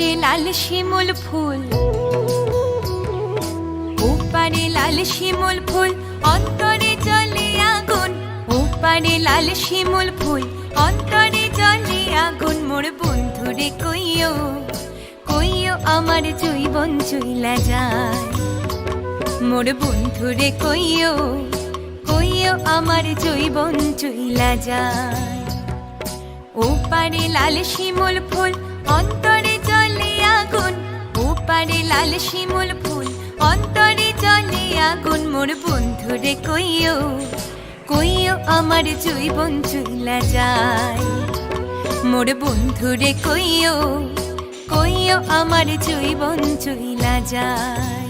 শিমুল ফুল। ওপারে লাল শিমুল ফুল, অন্তরে জলে আগুন। ওপারে লাল শিমুল ফুল, অন্তরে জলে আগুন। মোর বন্ধুরে কইও কইও আমার জৈবন চইলা যায়। মোর বন্ধুরে কইও কইও আমার জৈবন চইলা যায়। ওপারে লাল শিমুল ফুল লাল শিমুল ফুল, অন্তরে জলে আগুন, মোর বন্ধুরে কইও কইও আমার জুই বন চইলা যায়। মোর বন্ধুরে কইও কইও আমার জুই বন চুইলা যায়।